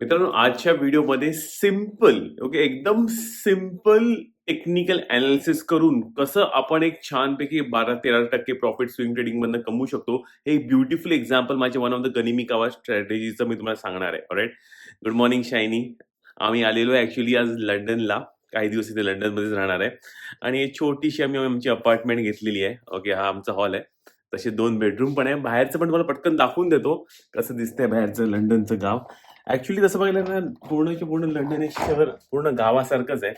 मित्रांनो आजच्या व्हिडिओमध्ये सिंपल ओके एकदम सिंपल टेक्निकल अनालिसिस करून कसं आपण एक छानपैकी बारा तेरा टक्के प्रॉफिट स्विंग ट्रेडिंग मधनं कमवू शकतो हे ब्युटिफुल एक्झाम्पल माझे वन ऑफ द गनिमी कावा स्ट्रॅटेजीचं मी तुम्हाला सांगणार आहे ऑलराईट गुड मॉर्निंग शायनी. आम्ही आलेलो आहे ऍक्च्युली आज लंडनला. काही दिवस इथे लंडनमध्येच राहणार आहे. आणि छोटीशी आम्ही आमची अपार्टमेंट घेतलेली आहे. ओके हा आमचा हॉल आहे. तसे दोन बेडरूम पण आहे. बाहेरचं पण तुम्हाला पटकन दाखवून देतो कसं दिसतंय बाहेरचं लंडनचं गाव. ऍक्च्युली तसं बघायला ना पूर्णच्या पूर्ण लंडन हे शहर पूर्ण गावासारखंच आहे.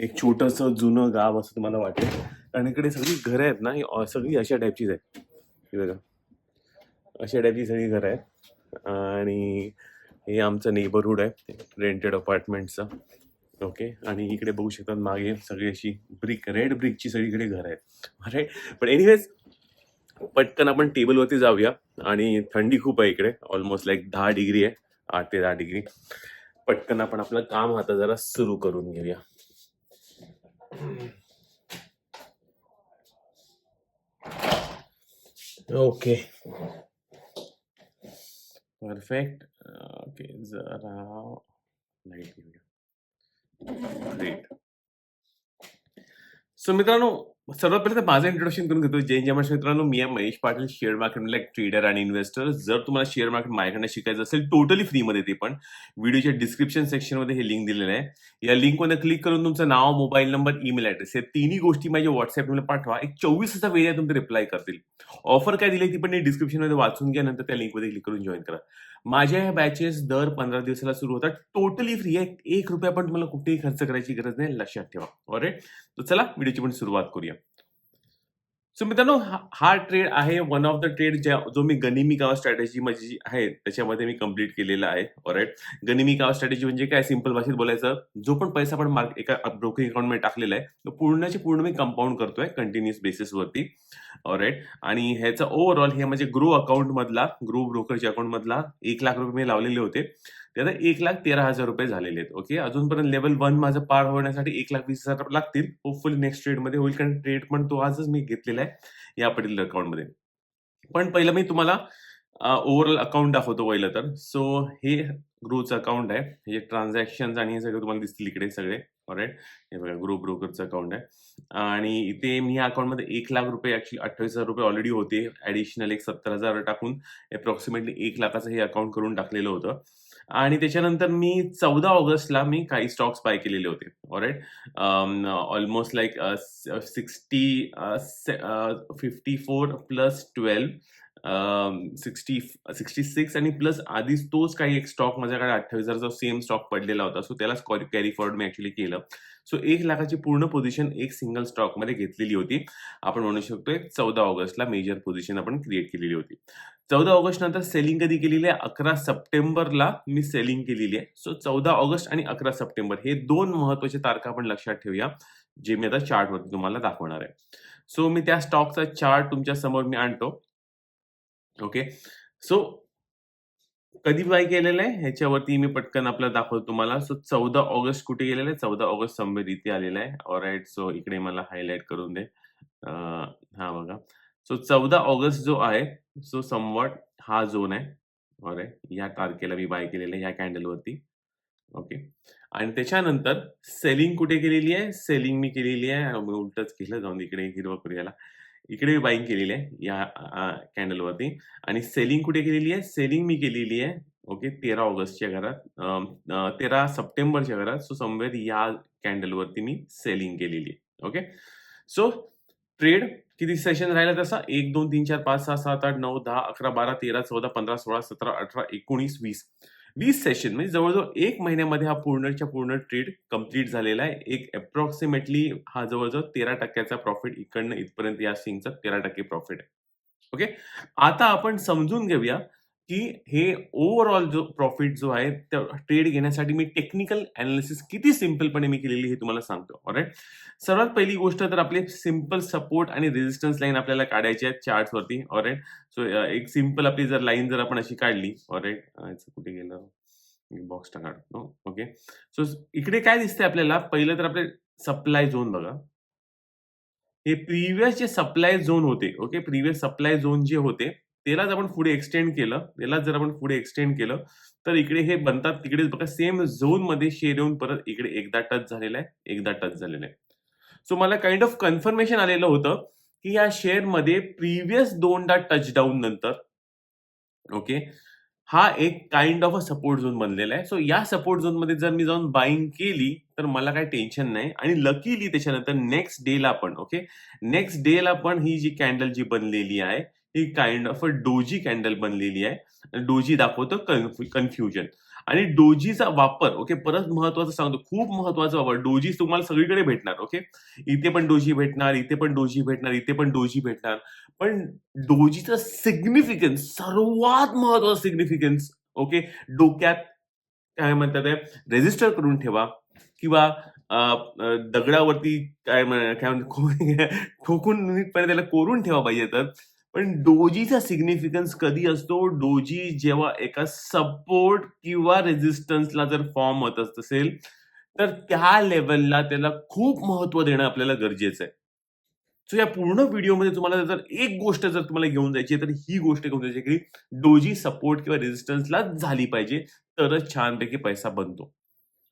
एक छोटस जुनं गाव असं तुम्हाला वाटेल. आणि इकडे सगळी घरं आहेत ना ही सगळी अशा टाईपचीच आहेत. हे बघा. अशा टाईपची सगळी घरं आहेत. आणि हे आमचं नेबरहूड आहे रेंटेड अपार्टमेंटचं ओके आणि इकडे बघू शकतात मागे सगळी अशी ब्रिक रेड ब्रिकची सगळीकडे घरं आहेत. राईट पण एनिवेज पटकन आपण टेबलवरती जाऊया. आणि थंडी खूप आहे इकडे. ऑलमोस्ट लाईक दहा डिग्री आहे. आठ ते दहा डिग्री पटकन आपण आपलं काम आता जरा सुरू करून घेऊया. ओके. परफेक्ट ओके जरा लाइट घेऊया. ग्रेट सो मित्रांनो सर्वात पहिले तर माझं इंट्रोडक्शन करून घेतो. जैन जमाश मित्रांनो मी आहे महेश पाटील शेअर मार्केटमधला एक ट्रेडर आणि इन्व्हेस्टर जर तुम्हाला शेअर मार्केट माझ्याकडनं शिकायचं असेल टोटली फ्रीमध्ये ते पण. व्हिडिओच्या डिस्क्रिप्शन सेक्शनमध्ये हे लिंक दिलेलं आहे. या लिंकमध्ये क्लिक करून तुमचं नाव मोबाईल नंबर ईमेल ऍड्रेस हे तिन्ही गोष्टी माझ्या व्हॉट्सअपला पाठवा. एक चोवीस तासा वेळ तुमचे रिप्लाय करतील. ऑफर काय दिली ती पण डिस्क्रिप्शनमध्ये वाचून घ्या नंतर त्या लिंकमध्ये क्लिक करून जॉईन करा. माझ्या ह्या बॅचेस दर पंधरा दिवसाला सुरू होतात. टोटली फ्री आहे. एक रुपया पण तुम्हाला कुठेही खर्च करायची गरज नाही. लक्षात ठेवा. ऑरेट तर चला व्हिडिओची पण सुरुवात करूया. सो मित्रांनो हा- ट्रेड आहे वन ऑफ द ट्रेड ज्या जो मी गनिमी कावा स्ट्रॅटेजी माझी जी आहे त्याच्यामध्ये मी कंप्लीट केलेला आहे. ऑलराईट गनिमी कावा स्ट्रॅटेजी म्हणजे काय? सिंपल भाषेत बोलायचं जो पण पैसा आपण मार्क एका ब्रोकिंग अकाउंटमध्ये टाकलेला आहे तो पूर्णचे पूर्ण मी कंपाऊंड करतोय कंटिन्युअस बेसिसवरती ऑलराईट आणि ह्याचा ओव्हरऑल हे म्हणजे ग्रो अकाउंट मधला ग्रो ब्रोकरच्या अकाउंट मधला एक लाख रुपये मी लावलेले होते. ते आता एक लाख तेरा हजार रुपये झालेले आहेत ओके अजूनपर्यंत लेवल वन माझं पार होण्यासाठी एक लाख वीस हजार लागतील. होपफुली नेक्स्ट ट्रेडमध्ये होईल कारण ट्रेड पण तो आजच मी घेतलेला आहे या पर्टिक्युलर अकाउंटमध्ये पण पहिलं मी तुम्हाला ओव्हरऑल अकाउंट दाखवतो पहिलं तर. सो हे ग्रोचं अकाउंट आहे. हे ट्रान्झॅक्शन आणि हे सगळं तुम्हाला दिसतील इकडे सगळे. ऑलराईट हे बघा ग्रुप ब्रोकरचं अकाउंट आहे. आणि इथे मी ह्या अकाउंटमध्ये एक लाख रुपये ऍक्च्युली अठ्ठावीस हजार रुपये ऑलरेडी होते. ऍडिशनल एक सत्तर हजार टाकून अप्रॉक्सिमेटली एक लाखाचं हे अकाउंट करून टाकलेलं होतं. आणि त्याच्यानंतर मी चौदा ऑगस्टला मी काही स्टॉक्स बाय केलेले होते. Alright almost like sixty fifty four plus twelve sixty sixty six आणि प्लस आधीच तोच काही एक स्टॉक माझ्याकडे अठ्ठावीस हजारचा सेम स्टॉक पडलेला होता. सो त्याला कॅरी फॉरवर्ड मी ऍक्च्युली केलं. सो एक लाखाची पूर्ण पोझिशन एक सिंगल स्टॉकमध्ये घेतलेली होती. आपण म्हणू शकतोय चौदा ऑगस्टला मेजर पोझिशन आपण क्रिएट केलेली होती. चौदा ऑगस्ट नंतर सेलिंग कधी केलेली आहे? अकरा सप्टेंबरला मी सेलिंग केलेली आहे. सो चौदा ऑगस्ट आणि अकरा सप्टेंबर हे दोन महत्त्वाचे तारखा आपण लक्षात ठेवूया जे मी आता चार्टवरती तुम्हाला दाखवणार आहे. सो मी त्या स्टॉकचा चार्ट तुमच्यासमोर मी आणतो. ओके? सो कधी बाय केलेलं आहे? ह्याच्यावरती मी पटकन आपला दाखवतो तुम्हाला. सो चौदा ऑगस्ट कुठे गेलेलं आहे? चौदा ऑगस्ट समवेर इथे आलेलं आहे. ऑराईट सो इकडे मला हायलाईट करून दे. हा बघा. सो चौदा ऑगस्ट जो आहे सो समवट हा झोन आहे. ऑलराईट या तारखेला मी बाय केलेलं आहे ह्या कॅन्डलवरती ओके आणि त्याच्यानंतर सेलिंग कुठे केलेली आहे? सेलिंग मी केलेली आहे. मी उलटच केलं जाऊन इकडे हिरवा करूयाला. इकडे मी बाईंग केलेली आहे या कॅन्डलवरती आणि सेलिंग कुठे केलेली आहे? सेलिंग मी केलेली आहे ओके तेरा ऑगस्टच्या घरात. तेरा सप्टेंबरच्या घरात. सो समवेर या कॅन्डलवरती मी सेलिंग केलेली आहे ओके सो ट्रेड किती सेशन राहिला तसा एक दोन तीन चार पाच सहा सात आठ नऊ दहा अकरा बारा तेरा चौदा पंधरा सोळा सतरा अठरा एकोणीस वीस. वीस सेशन म्हणजे जवळजवळ एक महिन्यामध्ये हा पूर्णच्या पूर्ण ट्रेड कंप्लीट झालेला आहे. एक अप्रॉक्सिमेटली हा जवळजवळ तेरा टक्क्याचा प्रॉफिट इकडनं इथपर्यंत या स्विंगचा तेरा टक्के प्रॉफिट आहे. ओके आता आपण समजून घेऊया की हे ओव्हरऑल जो प्रॉफिट जो आहे ट्रेड घेण्यासाठी मी टेक्निकल अनालिसिस किती सिम्पलपणे मी केलेली हे तुम्हाला सांगतो. ऑलराईट सर्वात पहिली गोष्ट तर आपले सिंपल सपोर्ट आणि रेजिस्टन्स लाईन आपल्याला काढायची आहे चार्टवरती ऑलराईट सो एक सिंपल आपली जर लाईन जर आपण अशी काढली. ऑलराईट कुठे गेलं? बॉक्स काढतो ओके सो इकडे काय दिसतंय आपल्याला? पहिलं तर आपले सप्लाय झोन बघा. हे प्रिव्हियस जे सप्लाय झोन होते ओके प्रिव्हियस सप्लाय झोन जे होते त्यालाच आपण पुढे एक्सटेंड केलं. त्यालाच जर आपण पुढे एक्सटेंड केलं तर इकडे हे बनतात. तिकडे बघा सेम झोनमध्ये शेअर येऊन परत इकडे एकदा टच झालेला आहे एकदा टच झालेला आहे. सो मला काइंड ऑफ कन्फर्मेशन आलेलं होतं की या शेअरमध्ये प्रिव्हियस दोनदा टचडाऊन नंतर ओके हा एक kind of a support zone बनलेला आहे. सो या सपोर्ट झोनमध्ये जर मी जाऊन बाईंग केली तर मला काही टेन्शन नाही. आणि लकीली त्याच्यानंतर नेक्स्ट डेला पण ओके नेक्स्ट डेला पण ही जी कॅन्डल जी बनलेली आहे ही kind of a doji candle बनलेली आहे. डोजी दाखवतो कन्फ्युजन आणि डोजीचा वापर ओके परत महत्वाचं सांगतो खूप महत्त्वाचा वापर. डोजी तुम्हाला सगळीकडे भेटणार ओके इथे पण डोजी भेटणार इथे पण डोजी भेटणार इथे पण डोजी भेटणार. पण डोजीचा सिग्निफिकन्स सर्वात महत्त्वाचा सिग्निफिकन्स ओके डोक्यात काय म्हणतात रेजिस्टर करून ठेवा. किंवा दगडावरती काय काय म्हणतात ठोकून नीटपणे त्याला कोरून ठेवा पाहिजे तर. पण डोजीचा सिग्निफिकन्स कधी असतो? डोजी जेव्हा एका सपोर्ट किंवा रेझिस्टन्सला जर फॉर्म होत असेल तर त्या लेवलला त्याला खूप महत्त्व देणं आपल्याला गरजेचं आहे. सो या पूर्ण व्हिडिओमध्ये तुम्हाला जर एक गोष्ट जर तुम्हाला घेऊन जायची आहे तर ही गोष्ट घेऊन जायची की डोजी सपोर्ट किंवा रेजिस्टन्सला झाली पाहिजे तरच छानपैकी पैसा बनतो.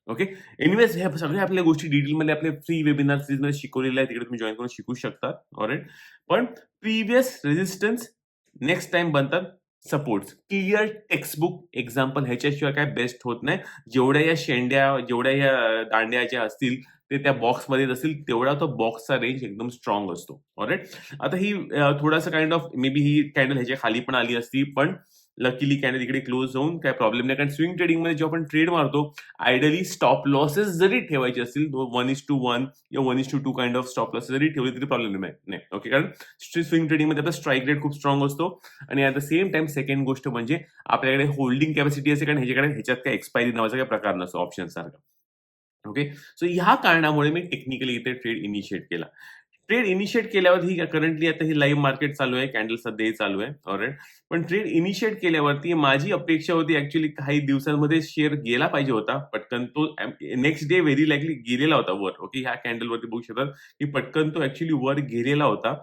ओके एनिवेज ह्या सगळ्या आपल्या गोष्टी डिटेलमध्ये आपले फ्री वेबिनार सिरीजमध्ये शिकवलेल्या आहेत. तिकडे तुम्ही जॉईन करून शिकू शकता ऑलराईट पण प्रिव्हियस रेजिस्टन्स नेक्स्ट टाइम बनतात सपोर्ट क्लिअर टेक्स्टबुक एक्झाम्पल ह्याच्याशिवाय काय बेस्ट होत नाही. जेवढ्या या शेंड्या जेवढ्या या दांड्या ज्या असतील ते त्या बॉक्समध्ये असतील तेवढा तो बॉक्सचा रेंज एकदम स्ट्रॉंग असतो. ऑलरेट आता ही थोडासा काइंड ऑफ मे बी ही कॅन्डल ह्याच्या खाली पण आली असती पण लकीली कॅन्डल इकडे क्लोज जाऊन काय प्रॉब्लेम नाही. कारण स्विंग ट्रेडिंगमध्ये जेव्हा आपण ट्रेड मारतो आयडली स्टॉप लॉसेस जरी ठेवायचे असतील वन इज टू वन किंवा one is to two kind of stop losses जरी ठेवले तरी प्रॉब्लेम नाही नाही. ओके कारण स्विंग ट्रेडिंगमध्ये आपला स्ट्राईक रेट खूप स्ट्रॉंग असतो. आणि at the same time second गोष्ट म्हणजे आपल्याकडे होल्डिंग कॅपॅसिटी असते कारण ह्याच्याकडे ह्याच्यात काय एक्सपायरी नावाचा काही प्रकार नसतो ऑप्शन सारखा. ओके सो ह्या कारणामुळे मी टेक्निकली इथे ट्रेड इनिशिएट केला. ट्रेड इनिशिएट केल्यावर ही करंटली आता ही लाईव्ह मार्केट चालू आहे कॅन्डल सध्याही चालू आहे ऑलराईट पण ट्रेड इनिशिएट केल्यावरती माझी अपेक्षा होती ऍक्च्युली काही दिवसांमध्ये शेअर गेला पाहिजे होता पटकन तो नेक्स्ट डे व्हेरी लाईकली गेलेला होता वर ओके ह्या कॅन्डलवरती बघू शकतात की पटकन तो ऍक्च्युली वर गेलेला होता.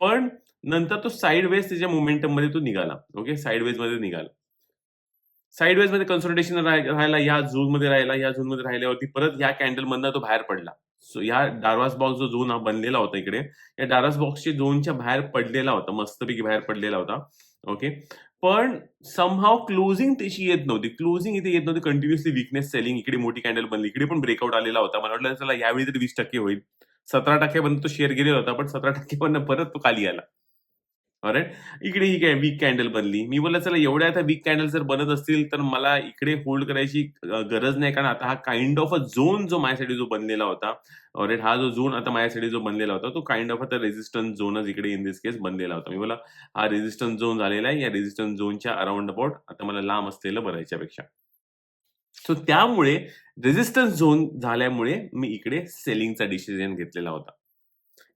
पण नंतर तो साईड वेज त्याच्या मोमेंटममध्ये तो निघाला ओके साईड वेजमध्ये निघाला. साईड वेजमध्ये कन्सल्टेशन राहिला या झोनमध्ये राहिला या झोनमध्ये राहिल्यावरती परत या कॅन्डल मधनं तो बाहेर पडला. सो ह्या डारवास बॉक्स जो झोन हा बनलेला होता इकडे या डारवास बॉक्सच्या झोनच्या बाहेर पडलेला होता मस्तपैकी बाहेर पडलेला होता. ओके पण समहाव क्लोजिंग त्याची येत नव्हती. क्लोजिंग इथे येत नव्हती. कंटिन्युअसली विकनेस सेलिंग इकडे मोठी कॅन्डल बनली. इकडे पण ब्रेकआउट आलेला होता. मला वाटलं चला यावेळी तरी वीस टक्के होईल. सतरा टक्क्यापर्यंत तो शेअर गेलेला होता पण सतरा टक्केपर्यंत परत तो खाली आला. ऑलराईट इकडे ही काय वीक कॅन्डल बनली. मी बोलला चला एवढ्या आता वीक कॅन्डल जर बनत असतील तर मला इकडे होल्ड करायची गरज नाही. कारण आता हा काइंड ऑफ अ झोन जो माझ्यासाठी जो बनलेला होता ऑलरेट हा जो झोन आता माझ्यासाठी जो बनलेला होता तो काइंड ऑफ आता रेजिस्टन्स झोनच इकडे इन दिस केस बनलेला होता. मी बोला हा रेझिस्टन्स झोन झालेला आहे. या रेजिस्टन्स झोनच्या अराउंड अबाउट आता मला लांब असलेलं बरं याच्यापेक्षा सो त्यामुळे रेजिस्टन्स झोन झाल्यामुळे मी इकडे सेलिंगचा डिसिजन घेतलेला होता.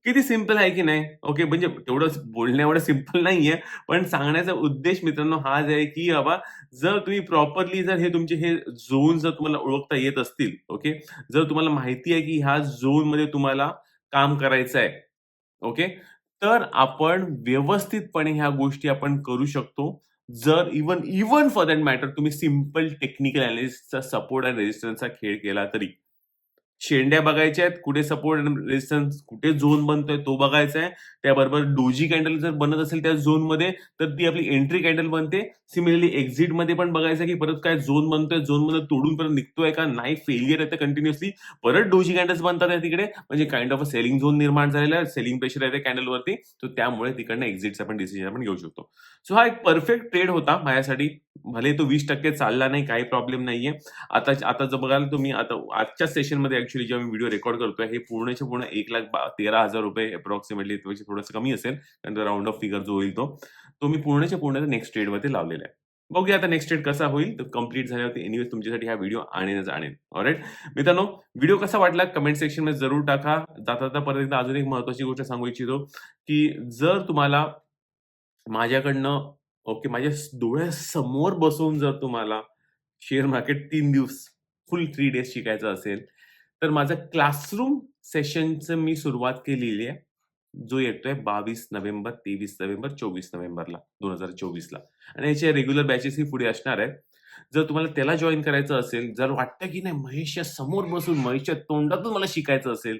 किती सिंपल आहे की नाही? ओके म्हणजे तेवढं बोलण्याएवढं सिंपल नाहीये पण सांगण्याचा उद्देश मित्रांनो हाच आहे की बाबा जर तुम्ही प्रॉपरली जर हे तुमचे हे झोन जर तुम्हाला ओळखता येत असतील ओके जर तुम्हाला माहिती आहे की ह्या झोनमध्ये तुम्हाला काम करायचं आहे ओके तर आपण व्यवस्थितपणे ह्या गोष्टी आपण करू शकतो. जर even even for that matter तुम्ही सिंपल टेक्निकल अनालिसिसचा सपोर्ट आणि रेजिस्टन्सचा खेळ केला तरी. शेंड्या बघायच्या आहेत कुठे सपोर्ट रेजिस्टन्स कुठे झोन बनतोय तो बघायचा आहे. त्याबरोबर डोजी कॅन्डल जर बनत असेल त्या झोनमध्ये तर ती आपली एंट्री कॅन्डल बनते. सिमिलरली एक्झिटमध्ये पण बघायचं की परत काय झोन बनतोय झोनमध्ये तोडून परत निघतोय का? नाही फेलियर येतं कंटिन्युअसली परत डोजी कॅन्डल्स बनतात आहे तिकडे. म्हणजे kind of a selling zone निर्माण झालेला आहे सेलिंग प्रेशर आहे कॅन्डलवरती तर त्यामुळे तिकडनं एक्झिटचा पण डिसिजन आपण घेऊ शकतो. सो हा एक परफेक्ट ट्रेड होता माझ्यासाठी. भले तो वीस टक्के चालला नाही काही प्रॉब्लेम नाहीये. आता आता जर बघाल तुम्ही आता आजच्या सेशनमध्ये ऍक्च्युली जेव्हा मी व्हिडिओ रेकॉर्ड करतोय हे पूर्णचे पूर्ण एक लाख तेरा हजार रुपये अप्रॉक्सिमेटली त्यापेक्षा थोडंसं कमी असेल. कारण राऊंड ऑफ फिगर जो होईल तो. तो मी पूर्णच्या पूर्ण नेक्स्ट ट्रेडमध्ये लावलेला आहे. बघूया आता नेक्स्ट ट्रेड कसा होईल. तर कंप्लीट झाल्यावरती एनिवेज तुमच्यासाठी हा व्हिडिओ आणेनच आणेन. ऑलराईट मित्रांनो व्हिडिओ कसा वाटला कमेंट सेक्शनमध्ये जरूर टाका. जाता जाता परत एकदा अजून एक महत्वाची गोष्ट सांगू इच्छितो की जर तुम्हाला माझ्याकडनं ओके माझ्या डोळ्यासमोर बसवून जर तुम्हाला शेअर मार्केट तीन दिवस फुल थ्री डेज शिकायचं असेल तर माझं क्लासरूम सेशनचं मी सुरुवात केलेली आहे. जो येतोय बावीस नोव्हेंबर तेवीस नोव्हेंबर चोवीस नोव्हेंबरला दोन हजार चोवीसला. आणि याच्या रेग्युलर बॅचेस ही पुढे असणार आहेत. जर तुम्हाला त्याला जॉईन करायचं असेल जर वाटतं की नाही महेशच्या समोर बसून महेशच्या तोंडातून मला शिकायचं असेल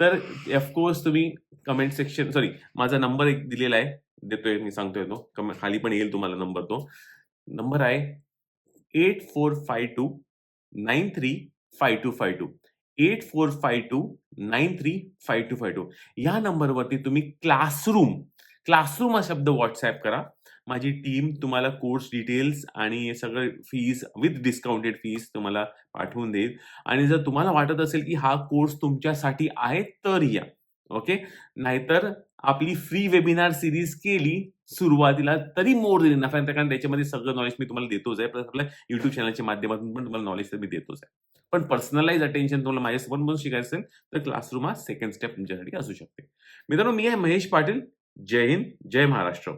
तर ऑफकोर्स तुम्ही कमेंट सेक्शन सॉरी माझा नंबर एक दिलेला आहे. देतोय मी सांगतोय तो. कम- खाली पण येईल तुम्हाला नंबर तो. नंबर आहे eight four five two nine three five two five two eight four five two nine three five two five two या नंबरवरती तुम्ही क्लासरूम क्लासरूम हा शब्द व्हॉट्सअप करा. माझी टीम तुम्हाला कोर्स डिटेल्स आणि सगळं फीज विथ डिस्काउंटेड फीज तुम्हाला पाठवून देईल. आणि जर तुम्हाला वाटत असेल की हा कोर्स तुमच्यासाठी आहे तर या. ओके नाहीतर आपली फ्री वेबिनार सिरीज केली सुरुवातीला तरी मोर देईल नफा कारण त्याच्यामध्ये सगळं नॉलेज मी तुम्हाला देतोच आहे. प्लस आपल्या युट्यूब चॅनलच्या माध्यमातून पण तुम्हाला नॉलेज तर मी देतोच आहे. पण पर्सनलाइज अटेन्शन तुम्हाला माझ्यासोबत म्हणून शिकायचं असेल तर क्लासरूम हा सेकंड स्टेप तुमच्यासाठी असू शकते. मित्रांनो मी आहे महेश पाटील. जय हिंद जय महाराष्ट्र.